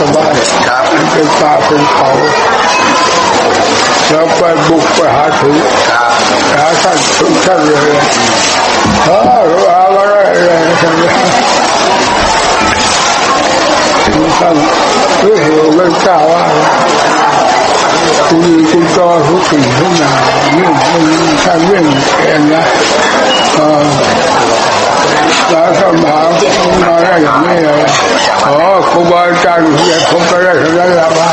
สะดวกสบายครับเป็นป่าเป็นเขาแล้วไปบุกไปหาถึงหาท่านถึงท่านเลยเออรู้อะไรอะไรท่านท่านรู้เหตุไม่กล้าว่าคุณคุณจอทุกสิ่งทุกอย่างนี่มันท่านเรื่องเองนะเออแล้วท่านมามา ได้อย่างนี้เลยอ๋อครูบาอาจารย์ที่ผมก็ได้ทั้งนั้นละมา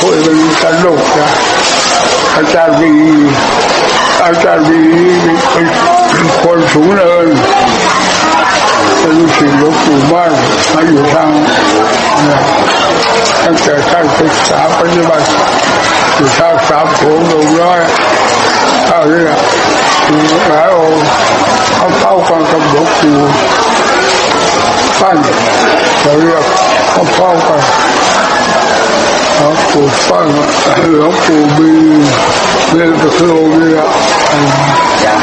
คุยกันสนุกนะอาจารย์ดีอาจารย์ดีเป็นคนสูงเนินเป็นลูกศิษย์หลวงปู่บ้านมาอยู่ทางตั้งแต่ท่านศึกษาปฏิบัติอยู่ทางสามโขงลงร้อยเท่านี้ มีหลายองค์เขาเข้ากันกับหลวงปู่ปั้นเราเรียกเขาเข้ากันหลวงปู่ปั้นหลวงปู่บีเรียกตะโคนี่ละยัง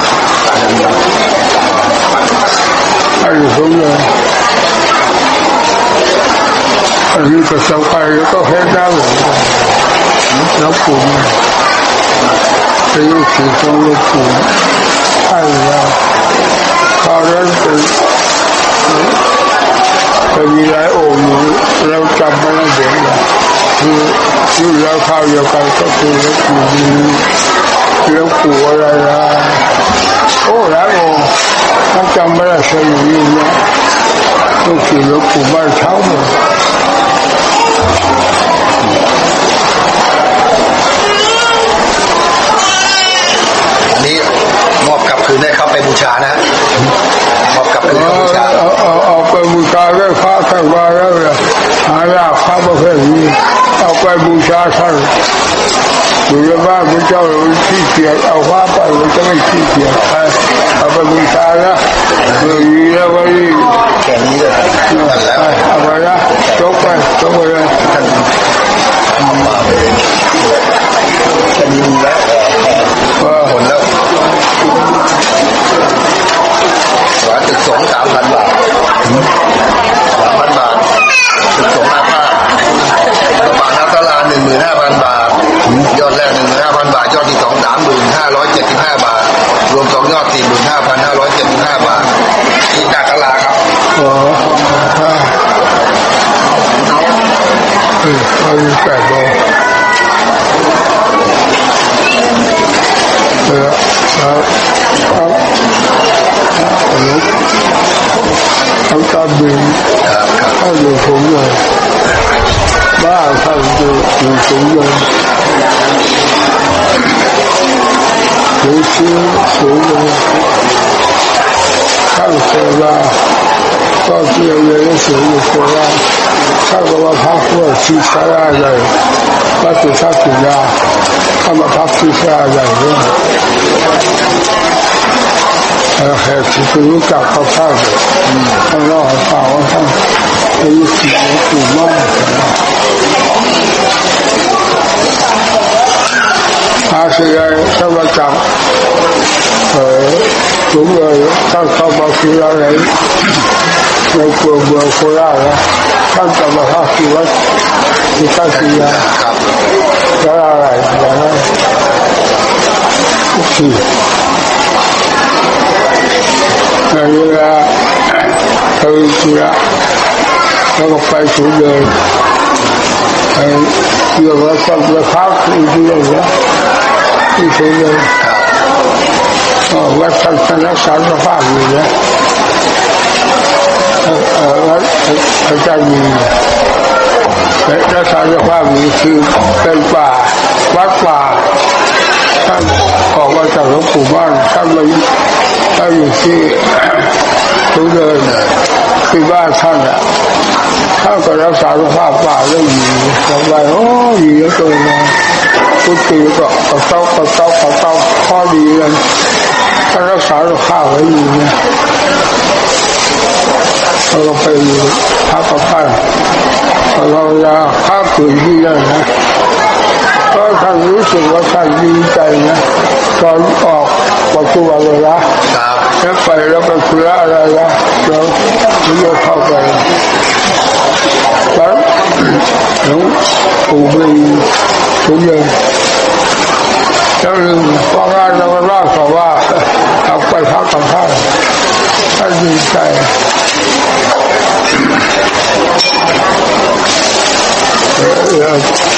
ปาดำไอ้สมเลยอันนี้ก็สบายแล้วก็แค่ได้หรอกแล้วปู่เนี่ยเป็นลูกศิษย์ของลวงปู่ใช่แล้ ရာပါရန်တူပြည်ရဲအုံလို့လောက်တမ်းမလို့တယ်သူသူလောက်ခေါရောက်တော့သူလည်းကူလောက်ကူရရာဟိုရာကိုတမ်းမလို့ဆွေးနွေးနေသူကလောက်ကူမထောင်းလို့ ไปบูชาท่านอยู่ในบ้านพระเจ้าขี้เกียจเอาพระไปมันจะไม่ขี้เกียจเอาไปบูชานะเรื่อนี้แล้วไว้แค่นี้เลยเอาไปนะจกไปจกไปเลยท่านเอามาเลยแค่นี้มีแล้วว่าผลแล้วหวานตึกสองสามพันบาทสามพันบาทตึกสองห้าผ้ากระบะนักตลา หนึ่งหมื่นห้าพัน พักว่าชีสาราใหญ่ก็ติดทักติยาข้ามาพักชีสาราใหญ่เนี่ยเออเหตุที่รู้จักเขาข้างเลยข้างนอกข้างว่าข้างอายุสี่ปีมากอาเซียนสวัสดิ์เออสูงเลยท่านเข้ามาคืออะไรในกรุงเมืองโคราชนะ ท่านจะมาพักที่วัดที่ท่านเสียครับแล้วอะไรอย่างนั้นที่ในเวลาเออจุฬาแล้วก็ไปสูงเลยไอ้เรื่องว่าต้องไป พักที่เรื่องนะเลยครับวัดท่าจารย์ามีและรักษาสภาพนี้คือเป็นป่าวัดป่าท่านออกมาจากหลวงปู่บ้านท่านมาท่านอยู่ที่ทุเดินคือบ้านท่านอะท่านก็รักษาสภาพป่าได้ดีสบายโอ้ดีเหลือเกินนะทุกปีก็กระเต้ากระเต้ากระเต้าข้อดีเลยถ้ารักษาสภาพไว้ดีนะ เราไปพักกับท่านเราจะข้าคืนที่นั่นนะก็ท่านรู้สึกว่าท่านดีใจนะตอนออกประตูอะไรนะครับแล้วไปแล้วไปคุยอะไรนะแล้วไม่ยอมเข้าไปแล้วหลวงปู่มีทุกอย่างแล้วว่างานเราเล่าเขาว่าเอาไปพักกับท่าน ท่านดีใจ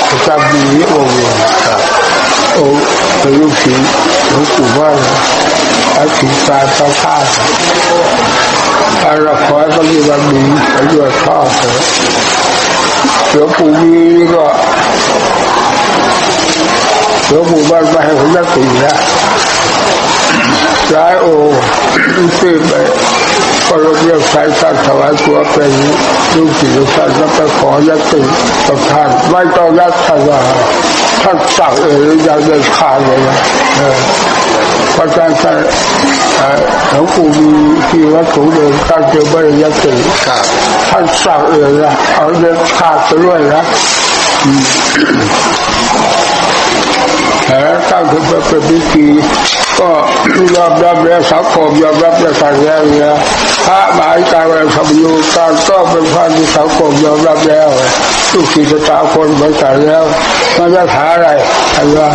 ประจำปีนี้โอ้โหโอ้เป็นลูกศิษย์หลวงปู่ว่าอาชีพการเข้าข้าการรักษาปฏิบัติดีประโยชน์ชอบเลยหลวงปู่มีก็หลวงปู่บ้านไปให้ผมนักตีนะ ย้ายโอ้ซื้อไปก็รถเรียกสายสัตว์ถวายตัวเป็นลูกศิษย์ลูกศิษย์แล้วไปขอยัดติกับท่านไม่ต้องยัดท่านาท่านสั่งเองอยากเดินขาดเลยนะพราะฉะนั้นท่านหลวงปู่มีที่วัดสูงเดินท่านเจอไม่ยัดติท่านสั่งเองนะเอาเดินขาดไปด้วยนะ อืมแต่ตั้งขึ้นมาเป็นพิธีก็ยอมรับแล้วสังคมยอมรับแล้วสั่งแล้วนี่ยพระหมหาการวันธรรมยูการก็เป็นพระที่สังคมยอมรับแล้วทุกสิ่งตาคนเหมือนกันแล้วมันจะหาอะไรอะไรว่า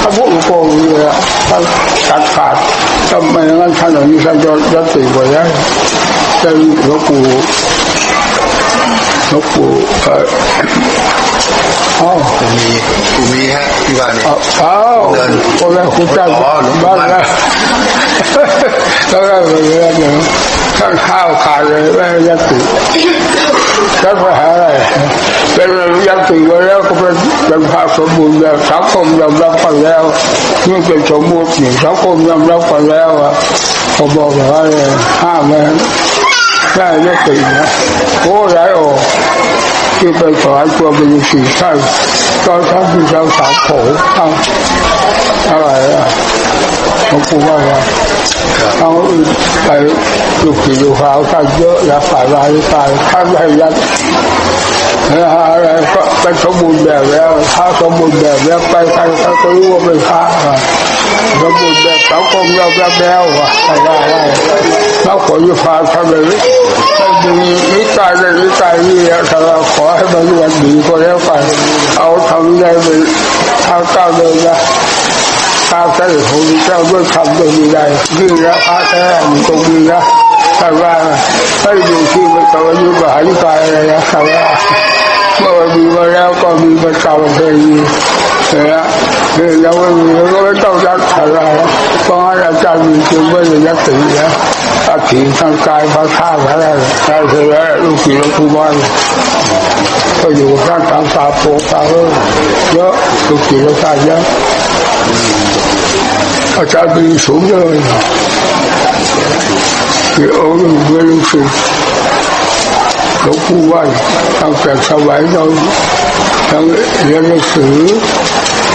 ถ้าพูดโกงเนี่ยถ้านตัดขาดถ้าไมงั้นท่านเหล่านี้ท่านจะยัดติดไว้แล้วจะหลวงปู่หลวงปู่ อออ๋อกูมีกูมีฮะที่บ้านนี่อ้าวคนแรกคุณจ้างอ๋อหลวงปู่บ้านมั่นแล้วแล้วก็เลยเนี่ยท่านข้าวขาดเลยไม่ให้ยัดติแล้วไปหาอะไรเป็นยัดติไว้แล้วก็เป็นเป็นภาพสมบูรณ์แบบสังคมยอมรับกันแล้วนี่เป็นสมบูรณ์นี่สังคมยอมรับกันแล้วอะเขาบอกว่าเลยห้ามไม่ให้ ได้ยัดตินะโอ้ยโอ้ที่ไปถวายตัวเป็นสี่ท่านตอนท่านที่เจ้าสาวโผล่เอาอะไรอะหลวงปู่ว่าไงเอาไปลูกศิษย์ลูกหาท่านเยอะแล้วฝ่ายรายตายท่านให้ยัดอะไรก็เป็นสมบูรณ์แบบแล้ว ถ้าสมบูรณ์แบบแล้วไปใครเขาก็รู้ว่าเป็นพระ อะบูรณ์แบบสังคมยอมรับแล้วอะอะไรอะไรแล้วขอยุพาทำเลยไม่มีนิสัยเลยนิสัยนี่ถ้าเราขอให้มันวันดีก็แล้วกันเอาทำได้เป็นทางก้าวเดินนะตามเสด็จของเจ้าด้วยคำตรงนี้ได้นี่นะพระแท้ตรงนี้นะถ้าว่าให้ดูที่มันตอายุมหานิกายอะไรนะถ้าว่าเมื่อมีมาแล้วก็มีมาเก่าเลยมี มีก็ไม่ต้องยัดอะไรเพราะอาจารย์มีจึงไม่ได้ยัดตีนะอาถีทางกายพระท่าอะไรใช่เสร็จแล้วลูกศิษย์หลวง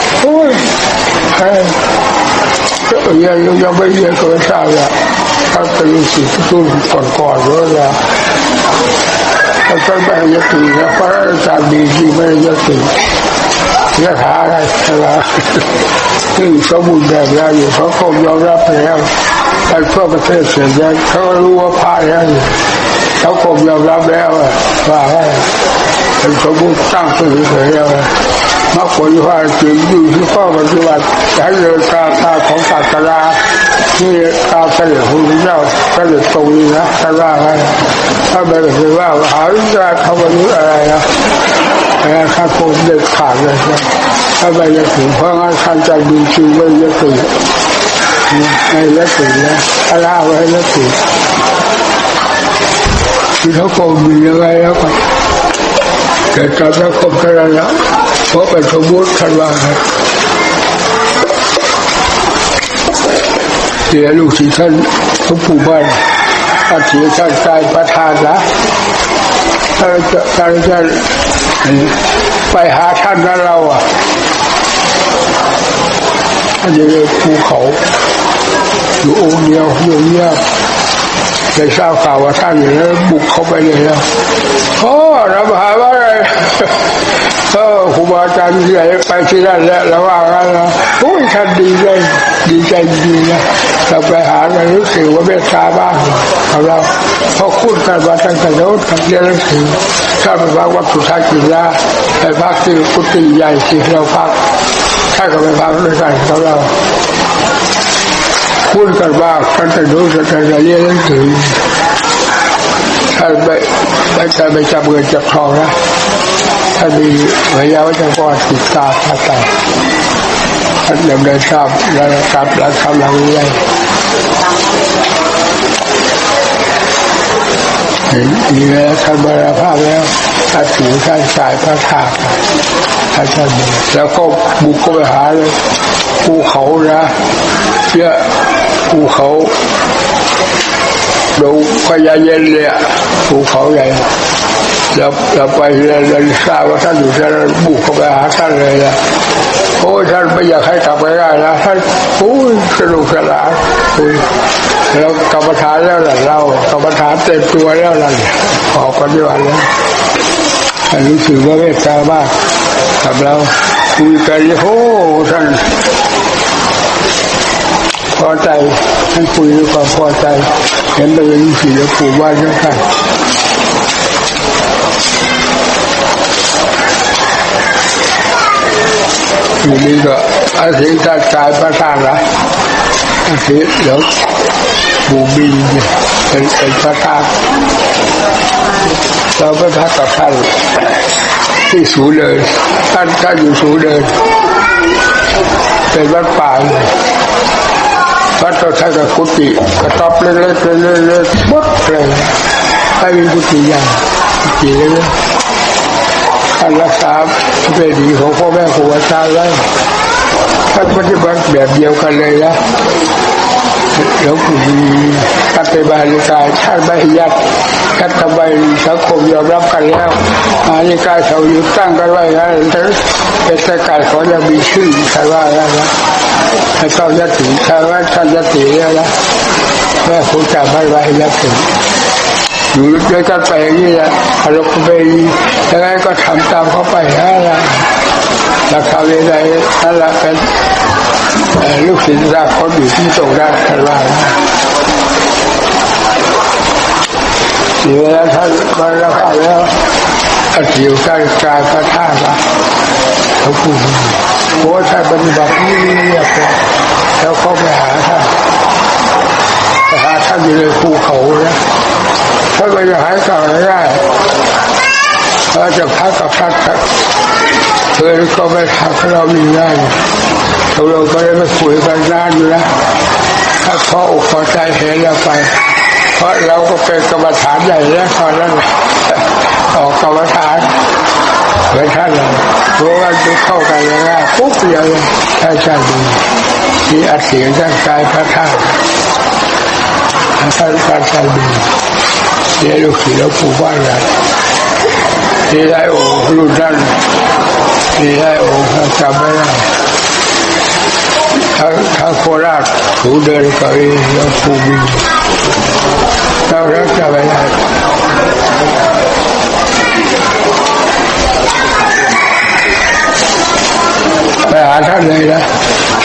ปู่บ้านก็อยู่ข้างทางตาโปตาเออเยอะลูกศิษย์หลวงตาเยอะอาจารย์มีสูงเลยคือองค์เมื่อลูกศิษย์หลวงปู่บ้านตั้งแต่สมัยเรายังเรียนหนังสือโอ้ยแพงเรียนยังไม่เรียนก็ไม่ทราบละถ้าเป็นลูกศิษย์รุ่นก่อนๆเลยละถ้าเป็นแบบยตินะพระอาจารย์ดีที่ไม่ได้ยติยถาอะไรอะไรซึ่สมบูรณ์แบบแล้วอยู่เขาคงยอมรับแล้วไปทั่วประเทศเสียแล้วเขารู้ว่าพาแล้วอยู่เขาคงยอมรับแล้วว่าให้เป็นสมบูรณ์ตั้งขึ้นเฉยๆ แล้วมรรคผลว่าจริงอยู่ที่ข้อปฏิบัติใช้เรือตาตาของศาสนาที่ตาเสด็จพระพุทธเจ้าเสด็จตรงนี้นะท่านว่าไงถ้าไม่ได้ว่าหาวิชาคำนี้อะไรนะแต่ข้าคงเด็ดขาดเลยนะถ้าไม่จะถึงเพราะงั้นท่านจะมีชีวิตจะถึงให้ละถึงนะถ้าละไว้ละถึงศิษย์เขาก็มียังไงแล้วก็แต่ตอนนั้นคบกันแล้ว เพราะเป็นสมมติคันว่าเสียลูกศิษย์ท่านทุกผู้บ้านอาเสียท่านกายประธานละถ้านจะถ้านจะไปหาท่านนั้นเราอะท่านจะภูเขาอยู่องค์เดียวอยู่เงียบได้ทราบข่าวว่าท่านอยู่แล้วบุกเข้าไปเลยนะโอ้รับหาว่าอะไรเออครู บาอาจารย์ที่ไหนไปที่นั่นแล้วแล้วว่ากันนะโอ้ยท่านดีใจดีใจดีนะเราไปหาเรารู้สึกว่าเมตตาบ้างของเราพราะคุ้นกันมาตั้งแต่โน้นกันเรียนหนังสือถ้าไปพักวัดสุทัศน์กินยาไปพักที่กุฏิใหญ่ที่เราพักถ้าก็ไปพักด้วยกันของเราพูดกันว่าท่านจะรู้ท่านจะเรียนหนังสือท่านไปท่านจะไปจับเงินจับทองนะ ท่านมีพยาวัจกรติดตาพาตาท่านดำเนินทราบแล้วกลับแล้วทำหลังใหญ่เห็นดีแล้วท่านบรรภาพแล้วท่านถือท่านสายพระธาตุท่านท่านแล้วก็บุกเข้าไปหาเลยภูเขานะเชื่อภูเขาดูพญาเย็นเลยภูเขาใหญ่ เราเราไปเราเราทราบว่าท่านอยู่ที่นั่นบุกเข้าไปหาท่านเลยนะโอ้ท่านไม่อยากให้กลับไปได้นะท่านโอ้ยสนุกสนานคุยเรากรรมฐานแล้วล่ะเรากรรมฐานเต็มตัวแล้วล่ะออกปฏิบัติแล้วท่านรู้สึกว่าเมตตามากกับเราคุยกันโอ้ท่านพอใจท่านคุยด้วยความพอใจเห็นเลยลูกศิษย์ปู่ว่าด้วยกัน ทีนี้ก็อาศัยจัดการประสานละอาศัยเดี๋ยวปู่บินเป็นเป็นประธานเราไปพักกับท่านที่สูงเลยท่านท่านอยู่สูงเลยเป็นวัดป่าวัดเราใช้กับกุฏิกระต๊อบเล็กๆเล็กๆเล็กๆหมดเลยไม่มีกุฏิใหญ่กุฏิเล็กๆ การรักษาเวดีของพ่อแม่ครูอาจารย์ไว้ท่านปฏิบัติแบบเดียวกันเลยนะหลวงปู่ดีตัดไปบาลิกายท่านใบยัดกัดตะใบสังคมยอมรับกันแล้วอาลิกาเขาอยู่ตั้งกันไว้แล้วเป็นแต่การขอจะมีชื่อใครว่าแล้วนะถ้าเข้ายติถ้าว่าเข้ายติแล้วนะแม่คงจะไม่ไว้ยติ อยู่ด้วยกันไปอย่างนี้แหละเราไปยังไงก็ทำตามเขาไปนั่นแหละราคาเวลานั่นแหละเป็นลูกศิษย์รักเขาอยู่ที่ตรงด้านข้างล่างเสียแล้วท่านมาราคาแล้วอาศัยการการกระท่าละเขาพูดโอ้ท่านปฏิบัตินี่เรียบแล้วก็ไปหาท่านไปหาท่านอยู่ในภูเขานะ ท่านก็จะหายกลับไม่ได้เราจะพักกับพักกันเคยก็ไปพักเรามีได้เราก็ได้ไปคุยกันนานอยู่นะถ้าพออกพอใจเห็นเราไป เพราะเราก็เป็นกรรมฐานใหญ่แล้วตอนนั้นออกกรรมฐานเหมือนท่านเลยรู้ว่าดูเข้ากันยังไงปุ๊บเดียวเลยท่านชาดีมีอัดเสียงร่างกายพระธาตุท่านท่านชาดีเดี๋ยวลูกศิษย์แล้วปู่บ้านกันที่ได้โอ้รุ่นนั้นที่ได้โอ้จด้ ทั้งทั้งโคราชถูเดินกับเองแล้วปู่บินเราเลิกจำไม่ได้ไปหาท่านเลยนะ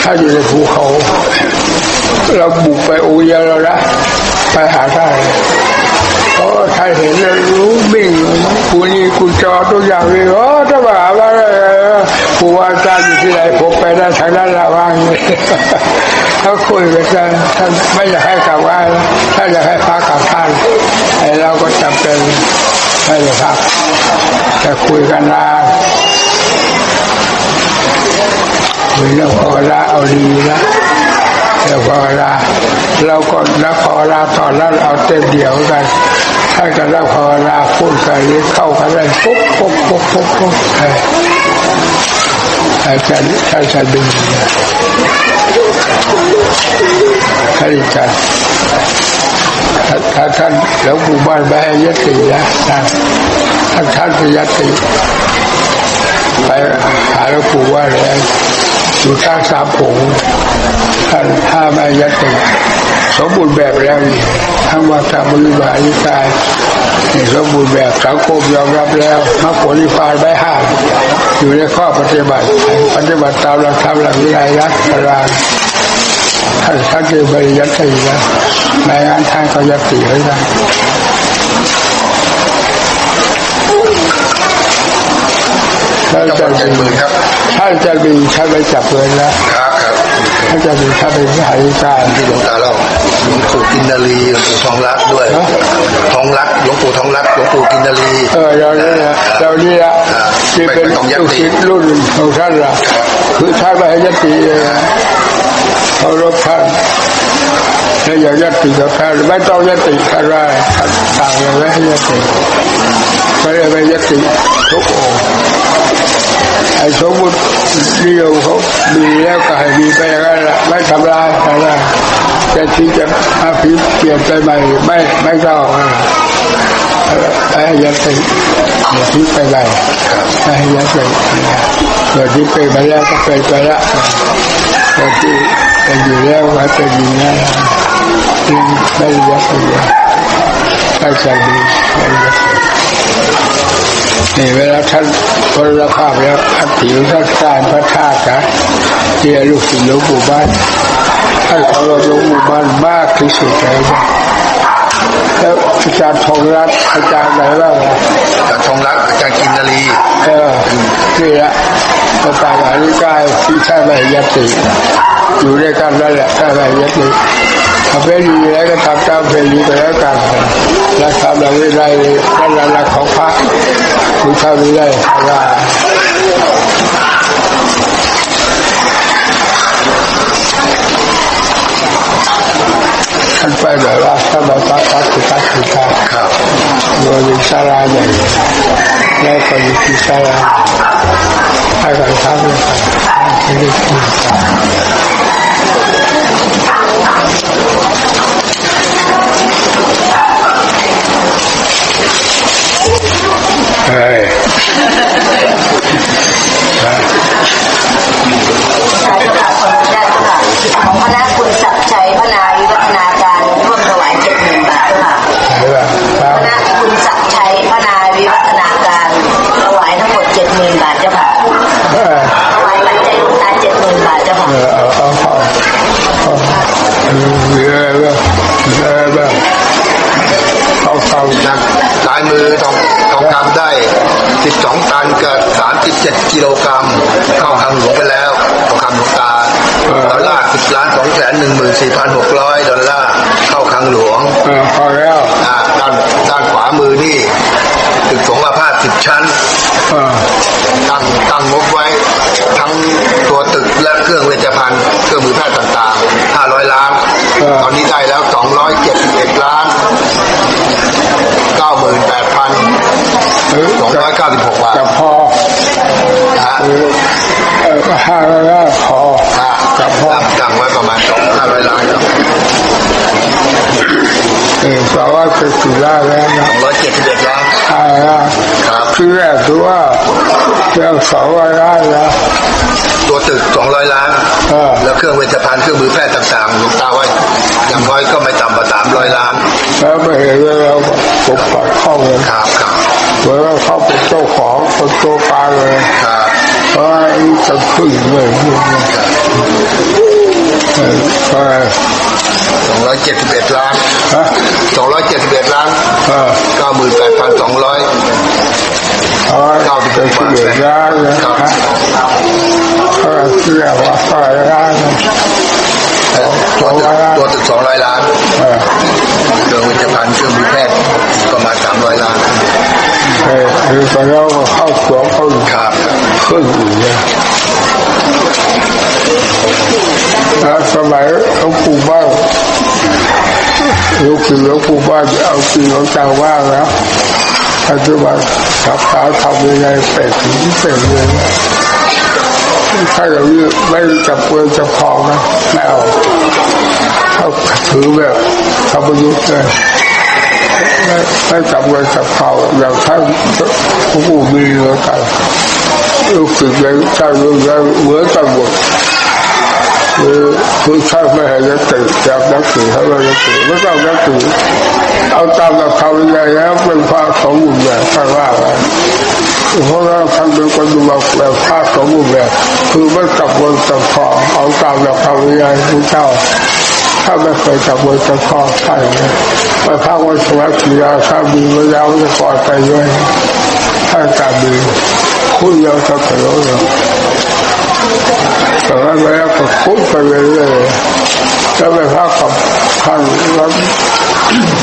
ท่านอยู่ในภูเขา เราบุกไปอูเยอะแล้วนะไปหาท่าน โอ้าเห็นแล้วรู้บิ่งกูนี่กูจอทุกอย่างเลยโอ้ถ้ามาหาว่าผู้ว่าการอยู่ที่ไหนผมไปได้ทางด้านละว่างเลยเขาคุยกันท่านไม่อยากให้กลับว่าท่านอยากให้พักกับท่านไอ้เราก็จำเป็นไม่ได้พักแต่คุยกันนานมีเรื่องภาวนาเอาดีนะเรื่องภาวนาเราก็นักภาวนาตอนนั้นเอาเต็มเดียวกัน ถ้าจะรับภาวนาพูดกันนี้เข้ากันได้ปุ๊บปุ๊บปุ๊บปุ๊บปุ๊บเออาจารย์อาจารย์ดึงนะท่านอาจารย์ถ้าท่านหลวงปู่บ้านไม่ให้ยตินะนะถ้าท่านจะยติไปหาหลวงปู่ว่าเลยอยู่ข้างสามผงท่านถ้าไม่ยติ สมบูรณ์แบบแล้วนี่ทั้งวัดทั้งบริบาลนิกายนี่สมบูรณ์แบบสังคมยอมรับแล้วมรรคผลนิพพานไม่ห้ามอยู่ในข้อปฏิบัติ ปฏิบัติตามหลักธรรมหลักวินัยรักตารางท่านท่านจะบริยัตินะไม่งั้นท่านก็ยัติไว้ได้ท่านจังหจะวัดเจ็ดหมื่นครับท่านจะมีท่านไปจับเลยนะครับครับท่านจะมีท่านเป็นวิหาริการที่หลวงตาเล่า หลวงปู่กินนารีหลวงปู่ทองรักด้วยฮะทองรักหลวงปู่ทองรักหลวงปู่กินนารีเออเราเนี่ยนะเราเนี่ยอ่าที่เป็นไม่ต้องยัตติลูกศิษย์รุ่นของท่านละคือท่านไม่ให้ยตติเลยนะเคารพท่านถ้าอยากยตติกับท่านไม่ต้องยตติก็ได้ท่านต่างอย่างไม่ให้ยตติไม่ได้ไปยตติทุกองค์ ไอ้สมมตินิยมเขามีแล้วก็ให้มีไปอย่างนั้นไม่ทำลายอะไรจะที่จะมาพิเปลี่ยนไปใหม่ไม่ไม่ต้องอะไอ้ยัดไปอย่าทิ้งไปไหนไอ้ยัดไปเกิดที่เป็นไปแล้วก็เป็นไปล้วเกิดที่เป็นอยู่แล้วก็เป็นอยู่แล้วจึงไม่ยัดไปเลยไม่ใจดีไม่ยัดนี่เวลาท่าน พลภาพแล้วอัฐิของท่านสร้างพระธาตุนะเจียลูกศิษย์หลวงปู่บ้านท่านเคารพหลวงปู่บ้านมากที่สุดเลยนะแล้วอาจารย์ทองรัตน์อาจารย์ไหนบ้างอะอาจารย์ทองรักอาจารย์กินนารีเออนี่แหละประกาศอธิกายที่ใช่ไม่ยติอยู่ด้วยกันนั่นแหละใช่ไม่ยติ ถ้าเป็นอยู่แล้วก็ทำตามเพลงนี้ไปแล้วกันรักษาหลักวินัยนั่นแหละหลักของพระคือทำวินัยว่าท่านไปแบบว่าถ้าเราตัดตัดตัดตัดตัดครับโดยมีสาราใหญ่แล้วก็มีที่สาราให้กันทำเลยครับไม่ได้กิน สาวจะสุราแล้วนะ271ล้านห้าร้อยครับคือแรกคือว่าเรื่องสองร้อยล้านแล้วตัวตึก200ล้านเออแล้วเครื่องเวชภัณฑ์เครื่องมือแพทย์ต่างๆหลวงตาไว้อย่างน้อยก็ไม่ต่ำกว่า300ล้าน แล้วไม่เห็นว่าเราปกปักเข้าเลยครับครับเหมือนว่าเขาเป็นเจ้าของเป็นตัวการเลยครับเพราะไอ้จะขึ้นเลยเออก็271ล้านฮะ271ล้านเออ98,200เอาจะเสียร้านเลยครับฮะเออเสียว่าห้าร้านนะตัวตึกตัวตึก200ล้านเออเครื่องวิจภัณฑ์เครื่องมือแพทย์ประมาณ300ล้านเออคือตอนเราเข้าสวนเขาครับขึ้นอยู่เนี่ย แล้วสมัยหลวงปู่บ้างลูกศิษย์หลวงปู่บ้านเอาจริงเอาจังว่างแล้วปัจจุบันรักษาทำยังไงเป็ดถึงเป็ดเลยนะถ้าอย่างนี้ไม่จับปืนจับคองนะไม่เอาเขาถือแบบทำประยุทธ์เลยไม่จับเงินจับเขาอย่างท่านหลวงปู่มีเหมือนกันลูกศิษย์เลยท่านรู้แล้วเหมือนกันหมด คือคือถ้าไม่ให้นักตื่นจับนักตื่นให้เรานักตื่นไม่ต้องนักตื่นเอาตามหลักธรรมใหญ่แล้วเป็นพระสองหมู่แบบท่านว่าไว้เพราะว่าท่านเป็นคนดูแบบแบบพระสองหมู่แบบคือไม่จับบนจับคอเอาตามหลักธรรมใหญ่พระเจ้าถ้าไม่เคยจับบนจับคอใช่ไหมไปพระวันสวัสดิ์ยาถ้ามีเวลาจะปลอดภัยด้วยถ้าการมีคุณยาวจะเกิดเลย แต่ว่าแล้วก็คุ้มไปเรื่อยๆแล้วไปพักกับท่านรับ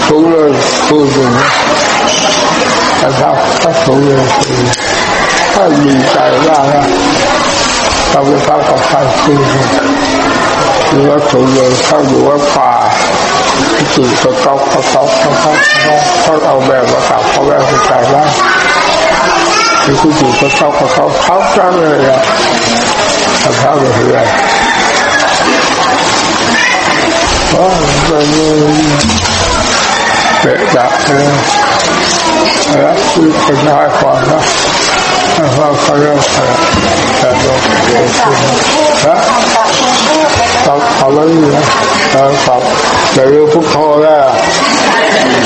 สูงเลยสูงสูงแต่พักพักสูงเลยท่านดีใจมากนะเราไปพักกับท่านสูงหรือว่าสูงเลยเข้าอยู่ว่าป่าจุดกระต๊อบกระต๊อบกระต๊อบเขาเอาแบบมากับเขาแบบใจมากคือจุ สภาพเป็นไรโอ้มันเปะจะเลยรักคือคนได้ความนะเราเขาเริ่มแต่เราเรียนขึ้นนะตอบเขาแล้วนะตอบตอบแต่เรื่องพุทโธแล้ว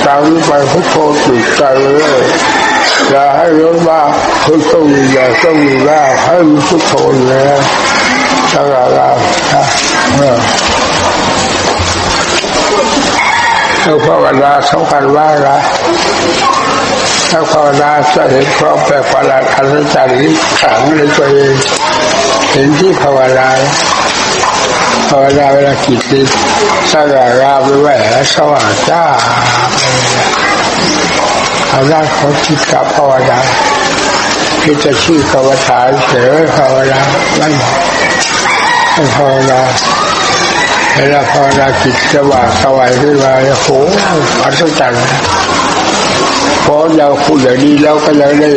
ตามไปพุทโธติดใจเลย อย่าให้รู้ว่าคุณต้องอย่าต้องมีว่าให้มีทุกคนเลยตลอดเราแล้วภาวนาสำคัญว่าละถ้าภาวนาจะเห็นความแปลกประหลาดอัศจรรย์ขังในตัวเองเห็นที่ภาวนาภาวนาเวลากิจติสง่างามไปแหวสว่างจ้า ทางด้านของจิตกับภาวนาที่จะชื่อกรรมฐานเฉยภาวนาไม่ไม่ภาวนาเวลาภาวนาจิตจะว่าสวายขึ้นมาโอ้โหอัศจรรย์พอเราพูดอย่างนี้แล้วก็ยังได้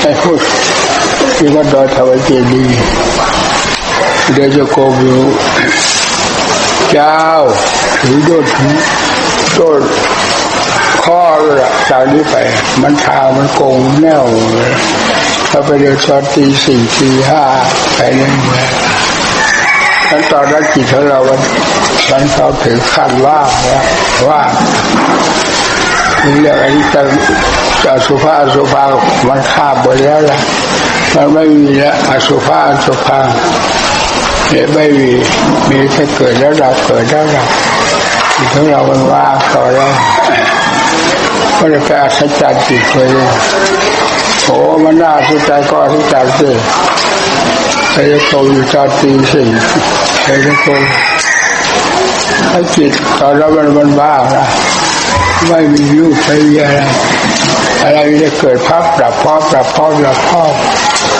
ได้พูดที่วัดดอยถวายเจดีย์เดี๋ยวจะโกมอยู่เจ้าถือโดดถือโดด ข้อลยจากนี้ไป มันชามันโกงแน่วเลยถ้าไปเดินตอนตีสี่ตีห้าไปเรื่อยๆแล้วตอนนั้นจิตของเรามันมันเขาถึงขั้นว่าแล้วว่าเรื่องอะไรจะจะสุภาสุภามันข้ามไปแล้วล่ะมันไม่มีแล้วอสุภาสุภาเนี่ยไม่มีมีแค่เกิดแล้วดับเกิดแล้วดับจิตของเรามันว่าต่อแล้ว ก็จะไปอัศจรรย์จิตเลยโอ้มันน่าอัศจก็อัศจรรย์สิใครจะโตอยู่ตอนตีสี่ใครจะโตถ้าจิตตอนนั้นมันมันบ้านะไม่มีรูปไม่มีอะไรอะไรจะเกิดพับดับพ่อบดับพ่อบดับพ่อ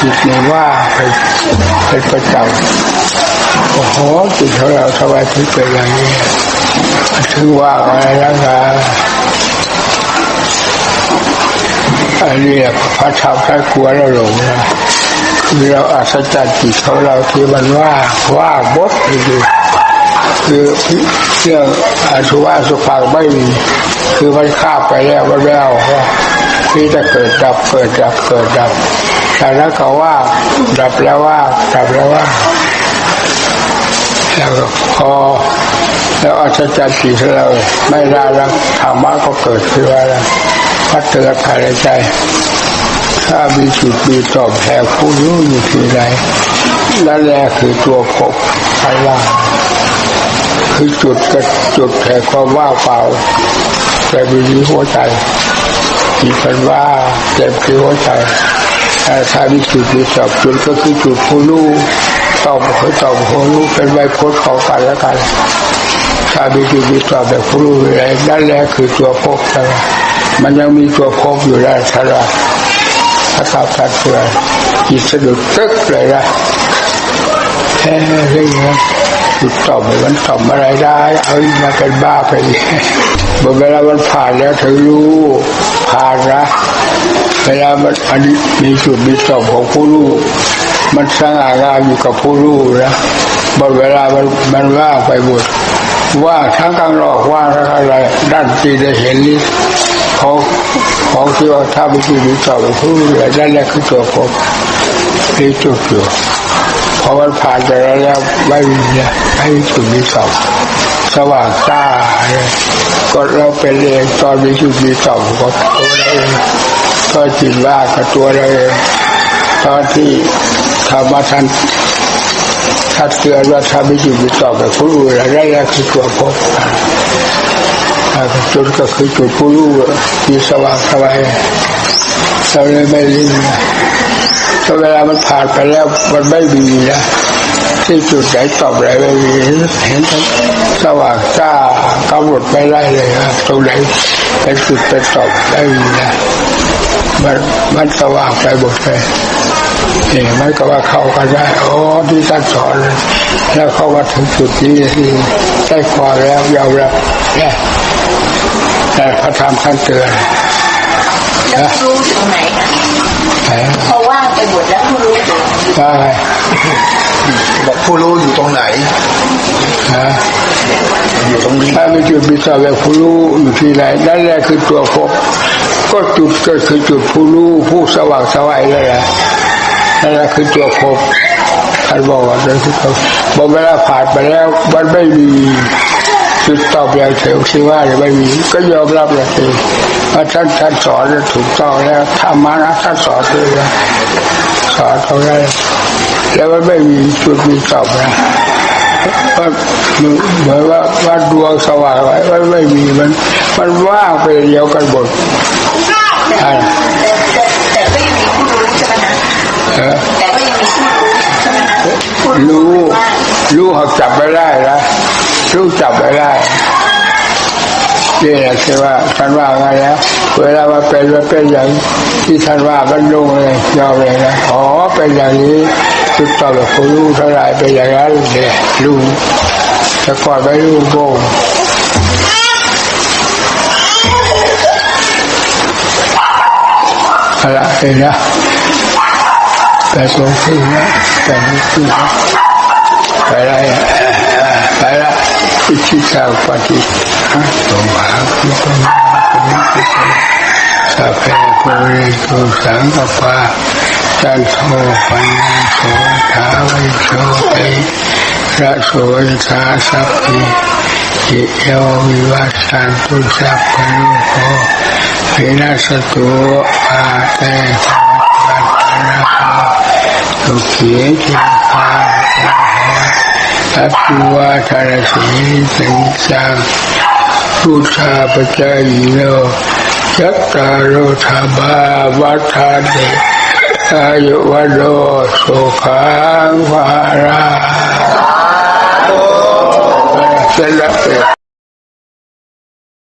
จิตเนี่ยว่าเป็นเป็นประจำโอ้โหจิตของเราทำไมถึงเป็นอย่างนี้ถึงว่าอะไรนะครับ อันนี้พระชาวใช้กลัวเราหลงนะคือเราอัศจรรย์จิตของเราที่มันว่าว่าบดคือคือเรื่องอสุภาสุภาไม่มีคือมันข้าไปแล้วมันแล้วว่าที่จะเกิดดับเกิดดับเกิดดับแต่แล้วก็ว่า ดับแล้วว่าดับแล้วว่าแล้วพอแล้วอัศจรรย์จิตของเราไม่ได้แล้วธรรมะก็เกิดขึ้นมาแล้ว พัฒนาภายในใจ ถ้ามีจุดมีตอบแทนผู้รู้อยู่ที่ไหนนั่นแหละคือตัวภพภายล่างคือจุดกับจุดแห่ความว่าเปล่าแต่มีที่หัวใจที่เป็นว่าเจ็บที่หัวใจแต่ถ้ามีจุดมีตอบจุดก็คือจุดผู้รู้ตอบคือตอบผู้รู้เป็นใบพจน์ของกันและกันถ้ามีจุดมีตอบแบบผู้รู้อะไรนั่นแหละคือตัวภพใช่ไหม มันยังมีตัวภพอยู่ได้ตลอดถ้าตอบทัดเพื่อจิตสะดุดตึกเลยนะแค่เรื่องนี้จุดต่อมมันต่อมอะไรได้ เอาอีกมาเป็นบ้าไปเลยบอกเวลามันผ่านแล้วเธอรู้ผ่านนะเวลามันอันนี้มีจุดมีต่อมของผู้รู้มันสง่างามอยู่กับผู้รู้นะบนเวลามันมันว่างไปหมดว่างทั้งกลางนอกว่างทั้งอะไรด้านจีได้เห็นนี้ ของของที่ว่าถ้าไม่จุดมีต่อมของผู้รู้เลนั่นแหละคือตัวผมที่จุดอยู่พอมันผ่านไปแล้วแล้วไม่มีนะไม่มีจุดมีสอสว่างจ้าก็เราเป็นเองตอนมีจุดมีสองก็ตัวเราเองก็จิตว่ากับตัวเราเองตอนที่ธรรมะท่านทัดเตือนว่าถ้ามีจุดมีสองกับผู้รู้อะไรได้แล้วคือตัวพบ อ่าจุดก็คือจุดผู้รู้ที่สว่างสบายเราเลยไม่ลืมนะถ้าเวลามันผ่านไปแล้วมันไม่มีนะที่จุดไหนตอบอะไรไม่มีเห็นเห็นทั้งสว่างจ้ากำหนดไม่ได้เลยนะตรงไหนเป็นจุดเป็นตอบไม่มีนะมันมันสว่างไปหมดเลย นี่ยมันก็ว่าเข้ากันได้อ๋อที่ท่านสอนแล้วเข้ามาถึงจุดนี้ที่ได้ความแล้วยอมรับเนี่ยแต่พระธรรมท่านเตือนแล้วผู้รู้อยู่ตรงไหนคะไหนพอว่างไปหมดแล้วผู้รู้อยู่ตรงไหนว่างบอกผู้รู้อยู่ตรงไหนฮะอยู่ตรงนี้ถ้าไม่จุดมีสาวผู้รู้อยู่ที่ไหนนั่นแหละคือตัวพบก็จุดก็คือจุดผู้รู้ผู้สว่างสวัยนั่นแหละ นั่นแหละคือตัวพบท่านบอกว่านั่นคือตัวบอกเวลาผ่านไปแล้วมันไม่มีจุดตอบอย่างเฉยที่ว่าเนี่ยไม่มีก็ยอมรับเลยทีว่าท่านท่านสอนถูกต้องแล้วธรรมะนะท่านสอนด้วยนะสอนตรงนั้แล้วมันไม่มีจุดมีตอบนะว่าเหมือนว่าว่าดวงสว่างไว้มันไม่มีมัน มันว่างไปเดียวกันหมด แต่ก็ยังมีผู้รู้ใช่ไหมคะรู้รู้รู้หักจับไม่ได้นะรู้จับไม่ได้นี่แหละคือว่าท่านว่าไงนะเวลามาเป็นมาเป็นอย่างที่ท่านว่ามันลงเลยยอมเลยนะอ๋อเป็นอย่างนี้จุดต่อแบบผู้รู้เท่าไรเป็นอย่างนั้นเนี่ยรู้แต่ก่อนไม่รู้โบงอะไรเห็นนะ แต่ตรงที่นะแต่ที่นะไปอะไรอะไปละอิชิตาปฏิฮะตรงหาคือตรงหาคือที่สัพเพโกเรตุสังกปาจันโทปัญโสทาวิโสเตระโสยธาสัพพิจิโยวิวัชชันตุสัพพะโลโกวินาศตุอาเต สุขีจิภาอัพพิวาทารสีสังสังพุทธาปจายโนยัตตาโรธาบาวัฏาเดอายุวันโดสุขังภาราสร็จแล้ว